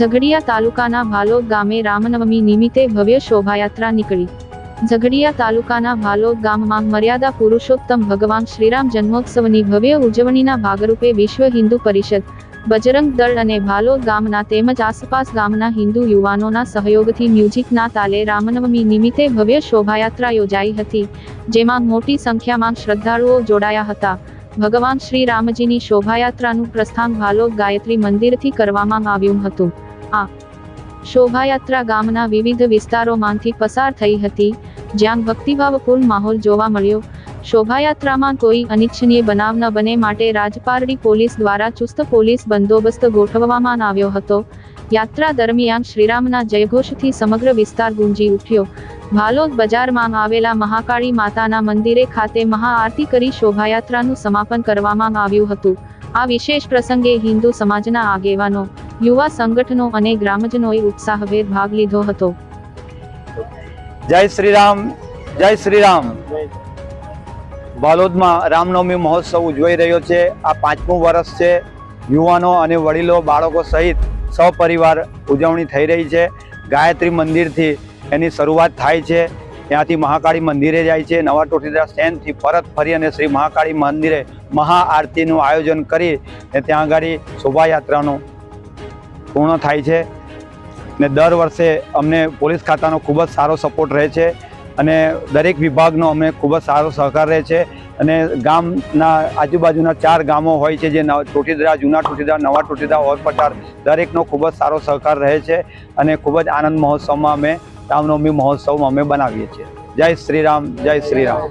ઝઘડિયા તાલુકાના ભાલોદ ગામે રામનવમી નિમિત્તે ભવ્ય શોભાયાત્રા નીકળી. ઝઘડિયા તાલુકાના ભાલોદ ગામમાં મર્યાદા પુરુષોત્તમ ભગવાન શ્રીરામ જન્મોત્સવની ભવ્ય ઉજવણીના ભાગરૂપે વિશ્વ હિન્દુ પરિષદ, બજરંગ દળ અને ભાલોદ ગામના તેમજ આસપાસ ગામના હિન્દુ યુવાનોના સહયોગથી મ્યુઝિકના તાલે રામનવમી નિમિત્તે ભવ્ય શોભાયાત્રા યોજાઈ હતી, જેમાં મોટી સંખ્યામાં શ્રદ્ધાળુઓ જોડાયા હતા. ભગવાન શ્રી રામજીની શોભાયાત્રાનું પ્રસ્થાન ભાલોદ ગાયત્રી મંદિરથી કરવામાં આવ્યું હતું. આ શોભાયાત્રા ગામના વિવિધ વિસ્તારોમાંથી પસાર થઈ હતી, જ્યાં ભક્તિભાવપૂર્ણ માહોલ જોવા મળ્યો. શોભાયાત્રામાં કોઈ અનિચ્છનીય બનાવ ન બને માટે રાજપારડી પોલીસ દ્વારા ચુસ્ત પોલીસ બંદોબસ્ત ગોઠવવામાં આવ્યો હતો. યાત્રા દરમિયાન શ્રીરામના જયઘોષથી સમગ્ર વિસ્તાર ગુંજી ઉઠ્યો. ભાલોદ બજારમાં આવેલા મહાકાળી માતાના મંદિરે ખાતે મહાઆરતી કરી શોભાયાત્રાનું સમાપન કરવામાં આવ્યું હતું. આ વિશેષ પ્રસંગે હિન્દુ સમાજના આગેવાનો, યુવા સંગઠનો અને ગ્રામજનોએ ઉત્સાહભેર ભાગ લીધો હતો. જય શ્રી રામ જય શ્રી રામ ભાલોદમાં રામનવમી મહોત્સવ ઉજવાઈ રહ્યો છે. આ પાંચમું વર્ષ છે. યુવાનો અને વડીલો, બાળકો સહિત સપરિવાર ઉજવણી થઈ રહી છે. ગાયત્રી મંદિરથી એની શરૂઆત થાય છે. ત્યાંથી મહાકાળી મંદિરે જાય છે. નવા ટોટીદરા સ્ટેન્ડથી પરત ફરી અને શ્રી મહાકાળી મંદિરે મહાઆરતીનું આયોજન કરી ને ત્યાં આગળ શોભાયાત્રાનું પૂર્ણ થાય છે. ને દર વર્ષે અમને પોલીસ ખાતાનો ખૂબ જ સારો સપોર્ટ રહે છે અને દરેક વિભાગનો અમને ખૂબ જ સારો સહકાર રહે છે. અને ગામના આજુબાજુના ચાર ગામો હોય છે જે ટોટીદરા, જૂના ટોટીદરા, નવા ટોટીદરા ઓરપટાર દરેકનો ખૂબ જ સારો સહકાર રહે છે અને ખૂબ જ આનંદ મહોત્સવમાં અમે રામનવમી મહોત્સવમાં અમે બનાવીએ છીએ. જય શ્રી રામ જય શ્રી રામ.